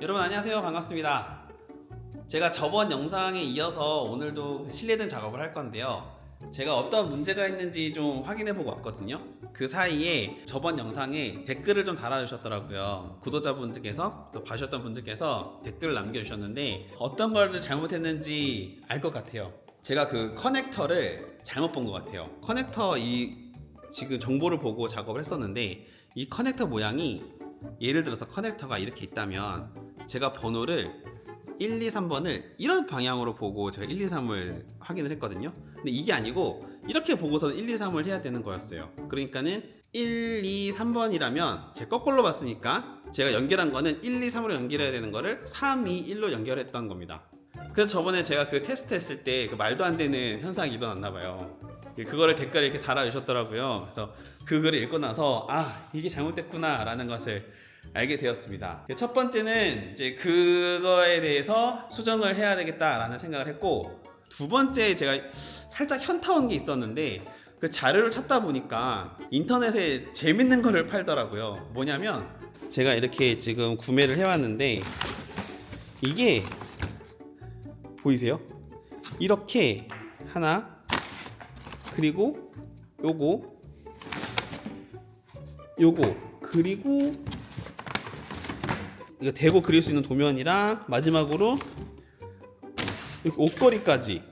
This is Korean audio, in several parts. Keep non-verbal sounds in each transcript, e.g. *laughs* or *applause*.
여러분 안녕하세요. 반갑습니다. 제가 저번 영상에 이어서 오늘도 실내등 작업을 할 건데요. 제가 어떤 문제가 있는지 좀 확인해 보고 왔거든요. 그 사이에 저번 영상에 댓글을 좀 달아주셨더라고요. 구독자분들께서 또 봐주셨던 분들께서 댓글을 남겨주셨는데 어떤 걸 잘못했는지 알 것 같아요. 제가 그 커넥터를 잘못 본 것 같아요. 커넥터 이 지금 정보를 보고 작업을 했었는데 이 커넥터 모양이 예를 들어서 커넥터가 이렇게 있다면 제가 번호를 1, 2, 3번을 이런 방향으로 보고 제가 1, 2, 3을 확인을 했거든요. 근데 이게 아니고 이렇게 보고서 1, 2, 3을 해야 되는 거였어요. 그러니까는 1, 2, 3번이라면 제 거꾸로 봤으니까 제가 연결한 거는 1, 2, 3으로 연결해야 되는 거를 3, 2, 1로 연결했던 겁니다. 그래서 저번에 제가 그 테스트 했을 때 그 말도 안 되는 현상이 일어났나 봐요. 그거를 댓글에 이렇게 달아주셨더라고요. 그래서 그 글을 읽고 나서 아 이게 잘못됐구나라는 것을 알게 되었습니다. 첫 번째는 이제 그거에 대해서 수정을 해야 되겠다라는 생각을 했고 두 번째 제가 살짝 현타 온 게 있었는데 그 자료를 찾다 보니까 인터넷에 재밌는 거를 팔더라고요. 뭐냐면 제가 이렇게 지금 구매를 해왔는데 이게 보이세요? 이렇게 하나 그리고 요거 요거. 그리고 이거 대고 그릴 수 있는 도면이랑 마지막으로 이렇게 옷걸이까지.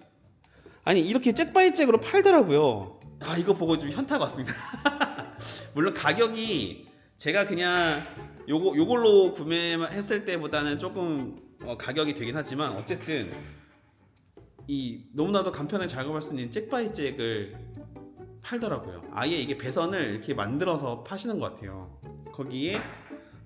아니 이렇게 잭바이잭으로 팔더라고요. 아 이거 보고 좀 현타가 왔습니다. *laughs* 물론 가격이 제가 그냥 요거 요걸로 구매했을 때보다는 조금 어, 가격이 되긴 하지만 어쨌든 이 너무나도 간편하게 작업할 수 있는 잭바이잭을 팔더라고요. 아예 이게 배선을 이렇게 만들어서 파시는 것 같아요. 거기에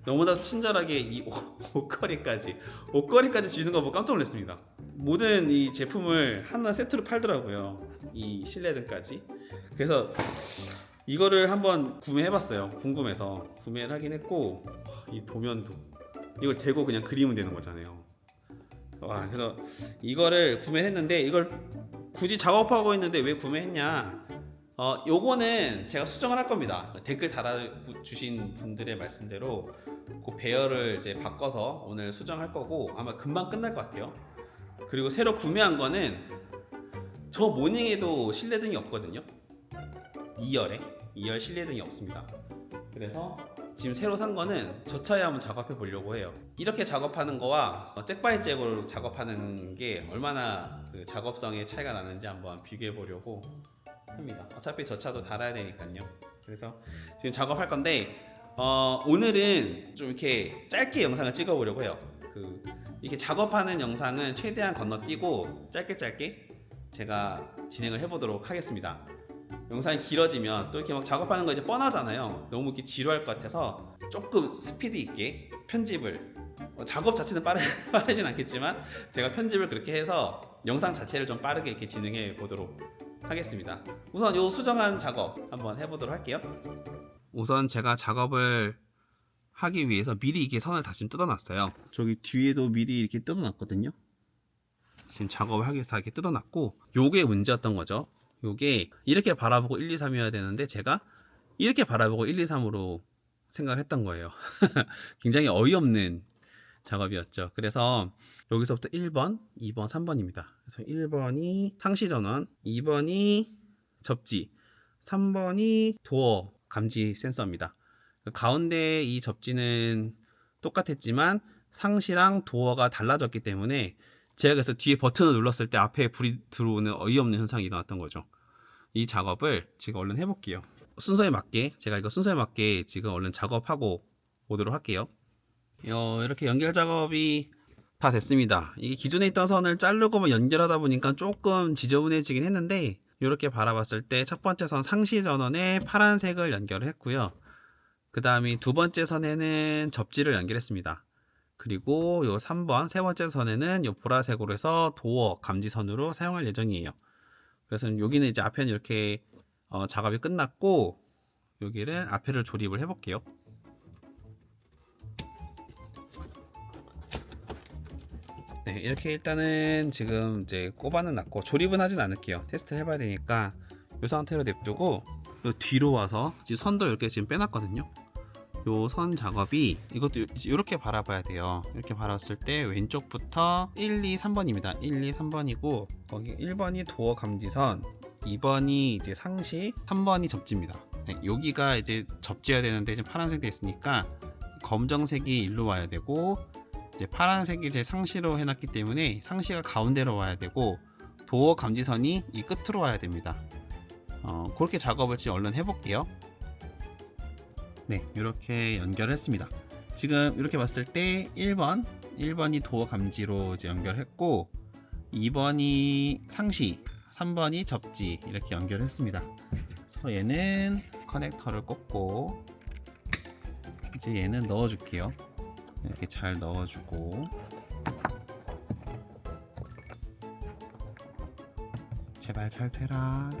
너무나 친절하게 이 옷- *laughs* 옷걸이까지 옷걸이까지 주는 거 보고 깜짝 놀랐습니다. 모든 이 제품을 하나 세트로 팔더라고요. 이 실내등까지. 그래서 이거를 한번 구매해봤어요. 궁금해서 구매를 하긴 했고 이 도면도 이걸 대고 그냥 그리면 되는 거잖아요. 와 그래서 이거를 구매했는데 이걸 굳이 작업하고 있는데 왜 구매했냐? 어 요거는 제가 수정을 할 겁니다. 댓글 달아주신 분들의 말씀대로 그 배열을 이제 바꿔서 오늘 수정할 거고 아마 금방 끝날 것 같아요. 그리고 새로 구매한 거는 저 모닝에도 실내등이 없거든요. 2열에 2열 실내등이 없습니다. 그래서 지금 새로 산 거는 저 차에 한번 작업해 보려고 해요. 이렇게 작업하는 거와 어, 잭바이잭으로 작업하는 게 얼마나 그 작업성의 차이가 나는지 한번 비교해 보려고 합니다. 어차피 저 차도 달아야 되니까요. 그래서 지금 작업할 건데 어, 오늘은 좀 이렇게 짧게 영상을 찍어 보려고 해요. 그 이렇게 작업하는 영상은 최대한 건너뛰고 짧게 짧게 제가 진행을 해보도록 하겠습니다. 영상이 길어지면 또 이렇게 막 작업하는 거 이제 뻔하잖아요. 너무 이렇게 지루할 것 같아서 조금 스피드 있게 편집을 어, 작업 자체는 빠르, *laughs* 빠르진 않겠지만 제가 편집을 그렇게 해서 영상 자체를 좀 빠르게 이렇게 진행해 보도록 하겠습니다. 우선 요 수정한 작업 한번 해보도록 할게요. 우선 제가 작업을 하기 위해서 미리 이게 선을 다시 뜯어놨어요. 저기 뒤에도 미리 이렇게 뜯어놨거든요. 지금 작업을 하기 위해서 이렇게 뜯어놨고 요게 문제였던 거죠. 요게 이렇게 바라보고 1, 2, 3이어야 되는데 제가 이렇게 바라보고 1, 2, 3으로 생각을 했던 거예요. *laughs* 굉장히 어이없는 작업이었죠. 그래서 여기서부터 1번, 2번, 3번입니다. 그래서 1번이 상시 전원, 2번이 접지, 3번이 도어 감지 센서입니다. 그 가운데 이 접지는 똑같았지만 상시랑 도어가 달라졌기 때문에 제가 그래서 뒤에 버튼을 눌렀을 때 앞에 불이 들어오는 어이없는 현상이 일어났던 거죠. 이 작업을 지금 얼른 해볼게요. 순서에 맞게 제가 이거 순서에 맞게 지금 얼른 작업하고 오도록 할게요. 어, 이렇게 연결 작업이 다 됐습니다. 이게 기존에 있던 선을 자르고 뭐 연결하다 보니까 조금 지저분해지긴 했는데 이렇게 바라봤을 때 첫 번째 선 상시 전원에 파란색을 연결을 했고요. 그 다음에 두 번째 선에는 접지를 연결했습니다. 그리고 요 3번 세 번째 선에는 요 보라색으로 해서 도어 감지선으로 사용할 예정이에요. 그래서 여기는 이제 앞에는 이렇게 어, 작업이 끝났고 여기를 앞에를 조립을 해볼게요. 네, 이렇게 일단은 지금 이제 꼽아는 놨고 조립은 하진 않을게요. 테스트를 해봐야 되니까 이 상태로 냅두고 요 뒤로 와서 지금 선도 이렇게 지금 빼놨거든요. 요 선 작업이 이것도 이렇게 바라봐야 돼요. 이렇게 바랐을 때 왼쪽부터 1, 2, 3번입니다. 1, 2, 3번이고 거기 1번이 도어 감지선, 2번이 이제 상시, 3번이 접지입니다. 네, 여기가 이제 접지해야 되는데 지금 파란색 돼 있으니까 검정색이 일로 와야 되고 이제 파란색이 제 상시로 해놨기 때문에 상시가 가운데로 와야 되고 도어 감지선이 이 끝으로 와야 됩니다. 어, 그렇게 작업을 지금 얼른 해볼게요. 네, 이렇게 연결했습니다. 지금 이렇게 봤을 때 1번, 1번이 도어 감지로 이제 연결했고 2번이 상시, 3번이 접지 이렇게 연결했습니다. 그래서 얘는 커넥터를 꽂고 이제 얘는 넣어줄게요. 이렇게 잘 넣어주고 제발 잘 되라.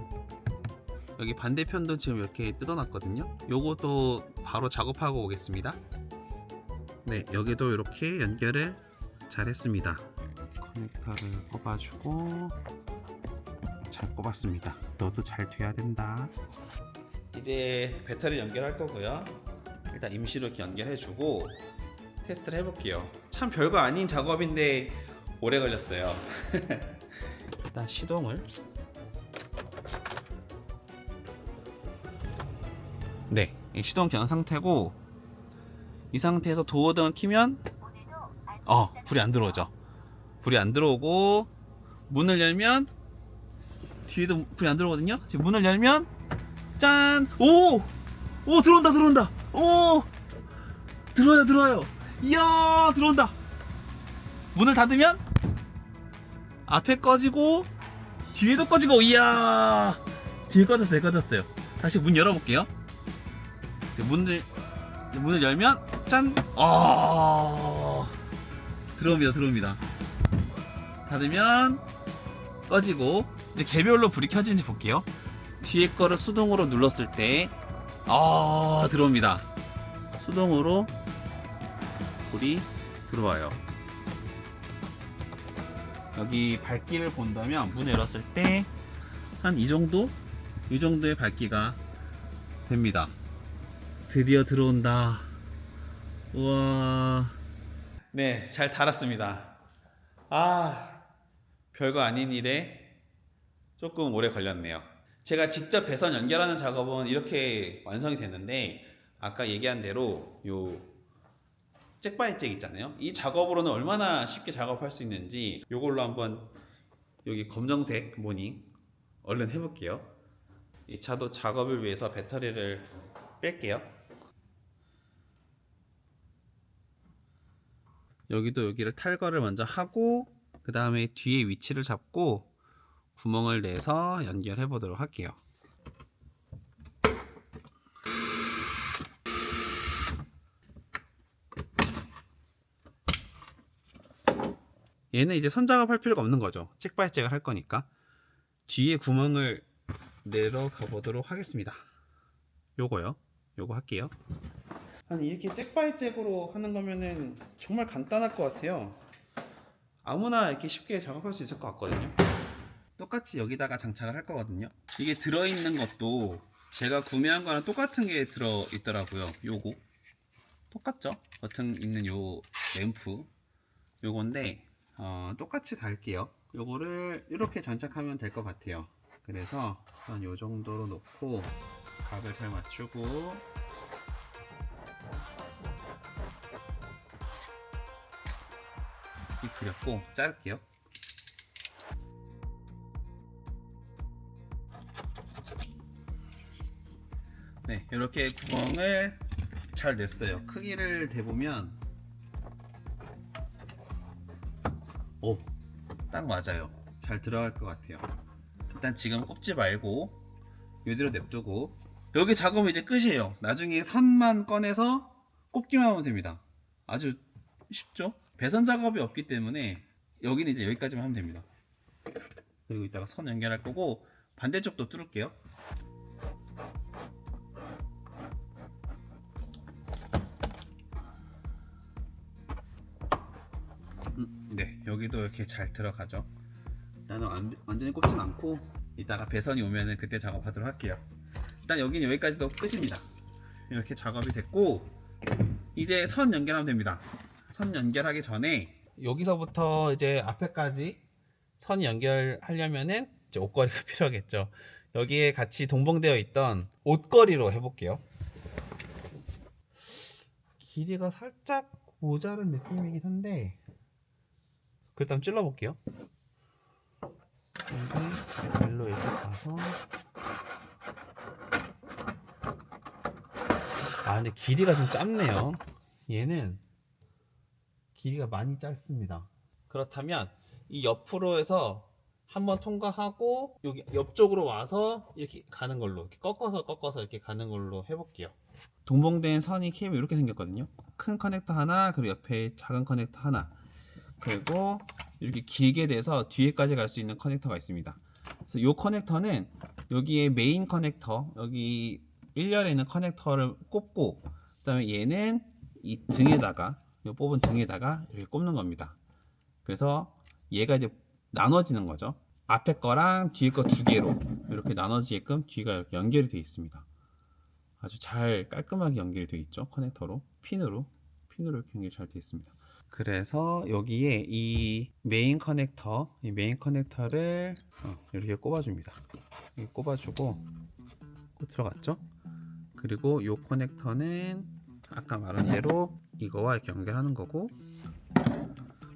여기 반대편도 지금 이렇게 뜯어놨거든요. 요것도 바로 작업하고 오겠습니다. 네, 여기도 이렇게 연결을 잘 했습니다. 커넥터를 꼽아주고 잘 꼽았습니다. 너도 잘 돼야 된다. 이제 배터리 연결할 거고요. 일단 임시로 이렇게 연결해주고 테스트를 해볼게요. 참 별거 아닌 작업인데 오래 걸렸어요. *laughs* 일단 시동을 시동 건 상태고 이 상태에서 도어등을 켜면 어 불이 안 들어오죠. 불이 안 들어오고 문을 열면 뒤에도 불이 안 들어오거든요. 지금 문을 열면 짠! 오! 오 들어온다 들어온다. 오! 들어와요 들어와요. 이야 들어온다. 문을 닫으면 앞에 꺼지고 뒤에도 꺼지고 이야 뒤에 꺼졌어요 꺼졌어요. 다시 문 열어볼게요. 문을 문을 열면 짠! 아 들어옵니다 들어옵니다. 닫으면 꺼지고 이제 개별로 불이 켜지는지 볼게요. 뒤에 거를 수동으로 눌렀을 때 아, 들어옵니다. 수동으로 불이 들어와요. 여기 밝기를 본다면 문을 열었을 때 한 이 정도? 이 정도의 밝기가 됩니다. 드디어 들어온다. 우와. 네, 잘 달았습니다. 아, 별거 아닌 일에 조금 오래 걸렸네요. 제가 직접 배선 연결하는 작업은 이렇게 완성이 됐는데 아까 얘기한 대로 요 잭바이잭 있잖아요. 이 작업으로는 얼마나 쉽게 작업할 수 있는지 요걸로 한번 여기 검정색 모닝 얼른 해볼게요. 이 차도 작업을 위해서 배터리를 뺄게요. 여기도 여기를 탈거를 먼저 하고 그 다음에 뒤에 위치를 잡고 구멍을 내서 연결해 보도록 할게요. 얘는 이제 선 작업 할 필요가 없는 거죠. 잭바이잭을 할 거니까 뒤에 구멍을 내러 가보도록 하겠습니다. 요거요. 요거 할게요. 아니 이렇게 잭바이잭으로 하는 거면은 정말 간단할 것 같아요. 아무나 이렇게 쉽게 작업할 수 있을 것 같거든요. 똑같이 여기다가 장착을 할 거거든요. 이게 들어있는 것도 제가 구매한 거랑 똑같은 게 들어 있더라고요. 요거 똑같죠? 버튼 있는 요 램프 요건데 어, 똑같이 달게요. 요거를 이렇게 장착하면 될 것 같아요. 그래서 한요 정도로 놓고 각을 잘 맞추고 이 그렸고 자를게요. 네, 이렇게 구멍을 잘 냈어요. 크기를 대보면 오, 딱 맞아요. 잘 들어갈 것 같아요. 일단 지금 꼽지 말고 이대로 냅두고 여기 작업은 이제 끝이에요. 나중에 선만 꺼내서 꼽기만 하면 됩니다. 아주 쉽죠? 배선 작업이 없기 때문에 여기는 이제 여기까지만 하면 됩니다. 그리고 이따가 선 연결할 거고 반대쪽도 뚫을게요. 음, 네, 여기도 이렇게 잘 들어가죠. 나는 완, 완전히 꼽진 않고 이따가 배선이 오면은 그때 작업하도록 할게요. 일단 여기는 여기까지도 끝입니다. 이렇게 작업이 됐고 이제 선 연결하면 됩니다. 선 연결하기 전에 여기서부터 이제 앞에까지 선 연결하려면은 이제 옷걸이가 *laughs* 필요하겠죠. 여기에 같이 동봉되어 있던 옷걸이로 해볼게요. 길이가 살짝 모자른 느낌이긴 한데 일단 찔러볼게요. 여기 일로 이렇게 가서 아 근데 길이가 좀 짧네요. 얘는 길이가 많이 짧습니다. 그렇다면 이 옆으로 해서 한번 통과하고 여기 옆쪽으로 와서 이렇게 가는 걸로 이렇게 꺾어서 꺾어서 이렇게 가는 걸로 해볼게요. 동봉된 선이 케이블 이렇게 생겼거든요. 큰 커넥터 하나 그리고 옆에 작은 커넥터 하나 그리고 이렇게 길게 돼서 뒤에까지 갈 수 있는 커넥터가 있습니다. 그래서 이 커넥터는 여기에 메인 커넥터 여기 1열에 있는 커넥터를 꼽고 그다음에 얘는 이 등에다가 이 뽑은 등에다가 이렇게 꼽는 겁니다. 그래서 얘가 이제 나눠지는 거죠. 앞에 거랑 뒤에 거 두 개로 이렇게 나눠지게끔 뒤가 연결이 되어 있습니다. 아주 잘 깔끔하게 연결이 되어 있죠. 커넥터로 핀으로 핀으로 이렇게 연결이 잘 되어 있습니다. 그래서 여기에 이 메인 커넥터, 이 메인 커넥터를 어, 이렇게 꼽아줍니다. 이렇게 꼽아주고 또 들어갔죠? 그리고 이 커넥터는 아까 말한 대로 이거와 이렇게 연결하는 거고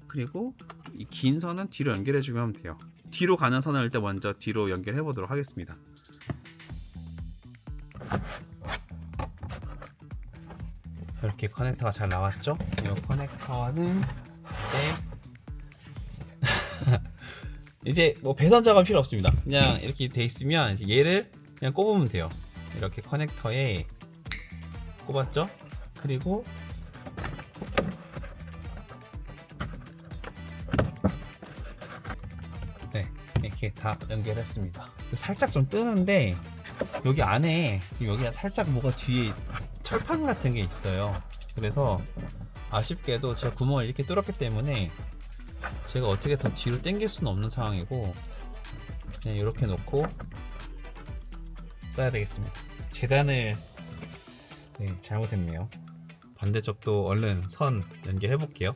그리고 이 긴 선은 뒤로 연결해 주면 돼요. 뒤로 가는 선을 일단 먼저 뒤로 연결해 보도록 하겠습니다. 이렇게 커넥터가 잘 나왔죠? 이 커넥터는 이제 *laughs* 이제 뭐 배선 작업 필요 없습니다. 그냥 이렇게 돼 있으면 얘를 그냥 꼽으면 돼요. 이렇게 커넥터에 꼽았죠? 그리고 네 이렇게 다 연결했습니다. 살짝 좀 뜨는데 여기 안에 여기 살짝 뭐가 뒤에 철판 같은 게 있어요. 그래서 아쉽게도 제가 구멍을 이렇게 뚫었기 때문에 제가 어떻게 더 뒤로 당길 수는 없는 상황이고 그냥 이렇게 놓고 써야 되겠습니다. 재단을 네, 잘못했네요. 반대쪽도 얼른 선 연결해 볼게요.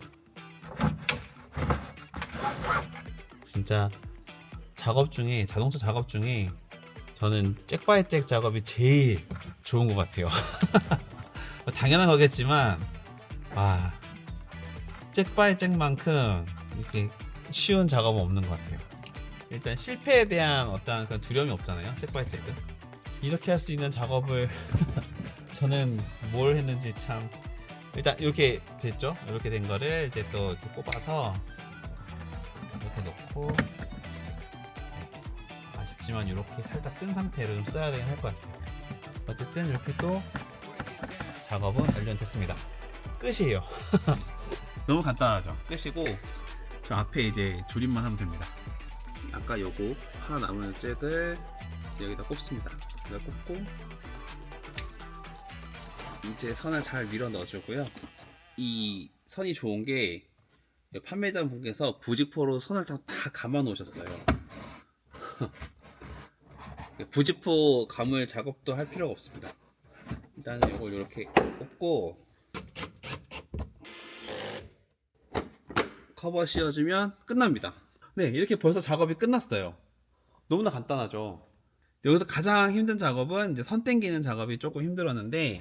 진짜 작업 중에 자동차 작업 중에 저는 잭바이잭 작업이 제일 좋은 것 같아요. *laughs* 당연한 거겠지만 아 잭바이잭만큼 이렇게 쉬운 작업은 없는 것 같아요. 일단 실패에 대한 어떤 그런 두려움이 없잖아요. 잭바이잭은 이렇게 할 수 있는 작업을 *laughs* 저는 뭘 했는지 참 일단 이렇게 됐죠. 이렇게 된 거를 이제 또 이렇게 꼽아서 이렇게 놓고 아쉽지만 이렇게 살짝 뜬 상태로 좀 써야 되긴 할 것 같아요. 어쨌든 이렇게 또 작업은 완료됐습니다. 끝이에요. *laughs* 너무 간단하죠. 끝이고 저 앞에 이제 조립만 하면 됩니다. 아까 요거 하나 남은 잭을 여기다 꼽습니다. 여기다 꼽고 이제 선을 잘 밀어 넣어주고요. 이 선이 좋은 게 판매자 분께서 부직포로 선을 다, 다 감아 놓으셨어요. *laughs* 부직포 감을 작업도 할 필요가 없습니다. 일단은 이걸 이렇게 꼽고 커버 씌워주면 끝납니다. 네, 이렇게 벌써 작업이 끝났어요. 너무나 간단하죠. 여기서 가장 힘든 작업은 이제 선 땡기는 작업이 조금 힘들었는데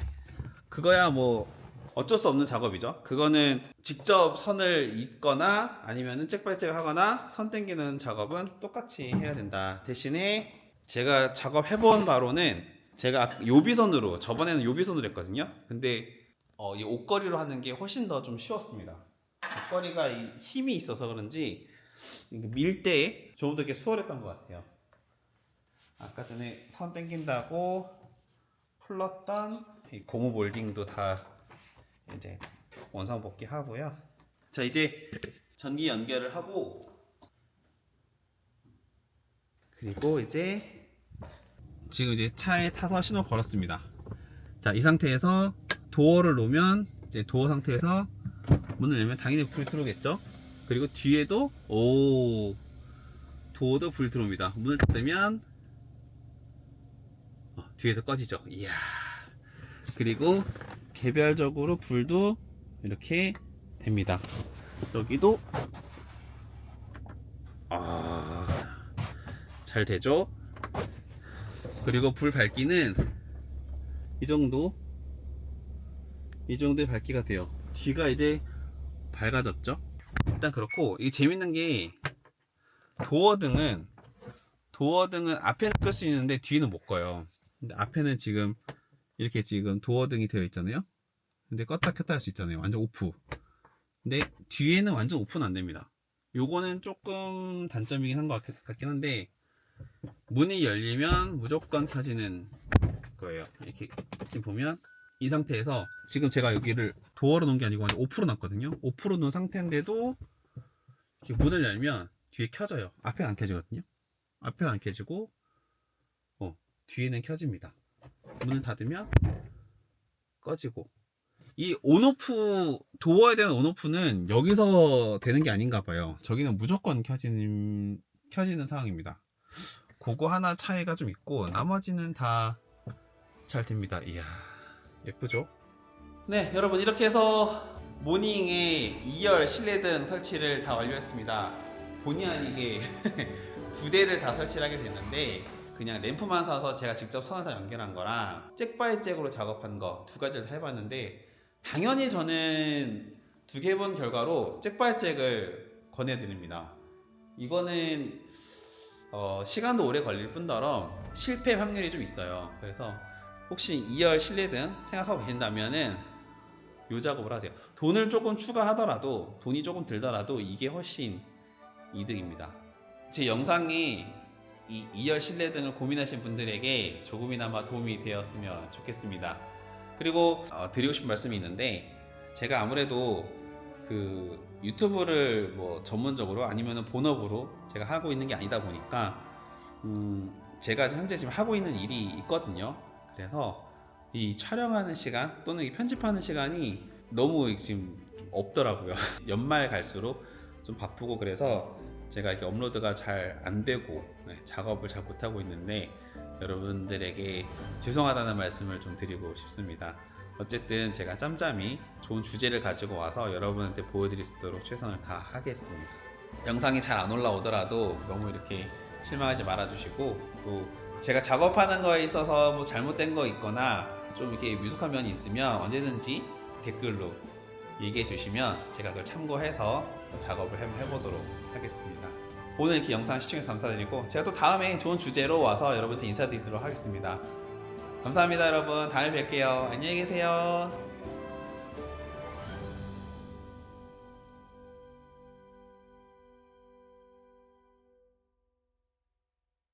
그거야 뭐 어쩔 수 없는 작업이죠. 그거는 직접 선을 잇거나 아니면은 잭발잭을 하거나 선 땡기는 작업은 똑같이 해야 된다. 대신에 제가 작업해본 바로는 제가 요비선으로 저번에는 요비선으로 했거든요. 근데 어, 이 옷걸이로 하는 게 훨씬 더 좀 쉬웠습니다. 옷걸이가 이 힘이 있어서 그런지 밀때좀더 이렇게 수월했던 것 같아요. 아까 전에 선 땡긴다고 풀렀던 이 고무 몰딩도 다 이제 원상 복귀 하고요. 자 이제 전기 연결을 하고 그리고 이제 지금 이제 차에 타서 신호 걸었습니다. 자 이 상태에서 도어를 놓으면 이제 도어 상태에서 문을 열면 당연히 불 들어오겠죠. 그리고 뒤에도 오 도어도 불 들어옵니다. 문을 닫으면 어, 뒤에서 꺼지죠. 이야. 그리고 개별적으로 불도 이렇게 됩니다. 여기도 아, 잘 되죠? 그리고 불 밝기는 이 정도 이 정도의 밝기가 돼요. 뒤가 이제 밝아졌죠? 일단 그렇고 이게 재밌는 게 도어 등은 도어 등은 앞에는 끌 수 있는데 뒤에는 못 꺼요. 근데 앞에는 지금 이렇게 지금 도어 등이 되어 있잖아요. 근데 껐다 켰다 할 수 있잖아요. 완전 오프. 근데 뒤에는 완전 오프는 안 됩니다. 요거는 조금 단점이긴 한 것 같긴 한데 문이 열리면 무조건 켜지는 거예요. 이렇게 지금 보면 이 상태에서 지금 제가 여기를 도어로 놓은 게 아니고 완전 오프로 놨거든요. 오프로 놓은 상태인데도 문을 열면 뒤에 켜져요. 앞에 안 켜지거든요. 앞에 안 켜지고 어, 뒤에는 켜집니다. 문을 닫으면 꺼지고 이 온오프 도어에 대한 온오프는 여기서 되는 게 아닌가 봐요. 저기는 무조건 켜지는 켜지는 상황입니다. 그거 하나 차이가 좀 있고 나머지는 다 잘 됩니다. 이야 예쁘죠? 네 여러분 이렇게 해서 모닝에 2열 실내등 설치를 다 완료했습니다. 본의 아니게 *laughs* 두 대를 다 설치를 하게 됐는데 그냥 램프만 사서 제가 직접 선을 다 연결한 거랑 잭바이 잭으로 작업한 거 두 가지를 다 해봤는데 당연히 저는 두개 해본 결과로 잭바이 잭을 권해드립니다. 이거는 어, 시간도 오래 걸릴 뿐더러 실패 확률이 좀 있어요. 그래서 혹시 2열 실내등 생각하고 계신다면은 요 작업을 하세요. 돈을 조금 추가하더라도 돈이 조금 들더라도 이게 훨씬 이득입니다. 제 영상이 이 2열 실내 등을 고민하신 분들에게 조금이나마 도움이 되었으면 좋겠습니다. 그리고 어, 드리고 싶은 말씀이 있는데 제가 아무래도 그 유튜브를 뭐 전문적으로 아니면 본업으로 제가 하고 있는 게 아니다 보니까 음 제가 현재 지금 하고 있는 일이 있거든요. 그래서 이 촬영하는 시간 또는 이 편집하는 시간이 너무 지금 없더라고요. *laughs* 연말 갈수록 좀 바쁘고 그래서 제가 이렇게 업로드가 잘 안 되고 네, 작업을 잘 못하고 있는데 여러분들에게 죄송하다는 말씀을 좀 드리고 싶습니다. 어쨌든 제가 짬짬이 좋은 주제를 가지고 와서 여러분한테 보여드릴 수 있도록 최선을 다하겠습니다. 영상이 잘 안 올라오더라도 너무 이렇게 실망하지 말아주시고 또 제가 작업하는 거에 있어서 뭐 잘못된 거 있거나 좀 이렇게 미숙한 면이 있으면 언제든지 댓글로 얘기해 주시면 제가 그걸 참고해서 작업을 해보도록 하겠습니다. 오늘 이렇게 영상 시청해서 감사드리고 제가 또 다음에 좋은 주제로 와서 여러분한테 인사드리도록 하겠습니다. 감사합니다 여러분. 다음에 뵐게요. 안녕히 계세요.